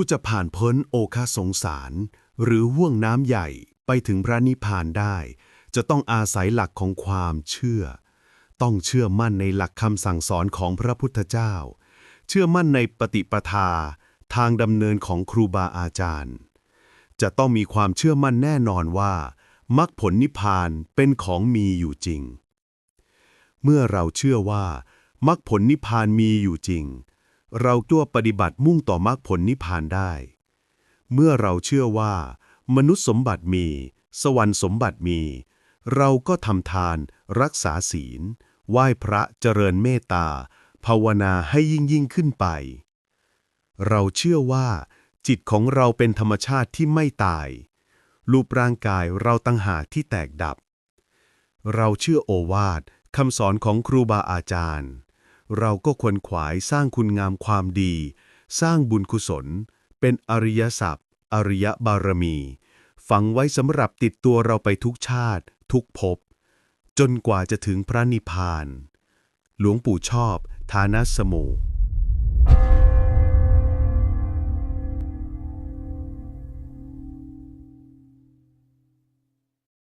ผู้จะผ่านพ้นโอคาสงสาร หรือห่วงน้ำใหญ่ไปถึงพระนิพพานได้ จะต้องอาศัยหลักของความเชื่อ ต้องเชื่อมั่นในหลักคำสั่งสอนของพระพุทธเจ้า เชื่อมั่นในปฏิปทา ทางดำเนินของครูบาอาจารย์ จะต้องมีความเชื่อมั่นแน่นอนว่ามรรคผลนิพพานเป็นของมีอยู่จริง เมื่อเราเชื่อว่ามรรคผลนิพพานมีอยู่จริง เราตัวปฏิบัติมุ่งต่อมรรคผลนิพพานได้ เมื่อเราเชื่อว่า มนุษย์สมบัติมี สวรรค์สมบัติมี เราก็ทำทาน รักษาศีล ไหว้พระเจริญเมตตา ภาวนาให้ยิ่งยิ่งขึ้นไป เราเชื่อว่า จิตของเราเป็นธรรมชาติที่ไม่ตาย รูปร่างกายเราตั้งหากที่แตกดับ เราเชื่อโอวาทคำสอนของครูบาอาจารย์ เราก็ควรขวายสร้างคุณงามความดี สร้างบุญกุศล เป็นอริยศัพท์ อริยบารมี ฝังไว้สำหรับติดตัวเราไปทุกชาติ ทุกภพ จนกว่าจะถึงพระนิพพาน หลวงปู่ชอบทานะสโม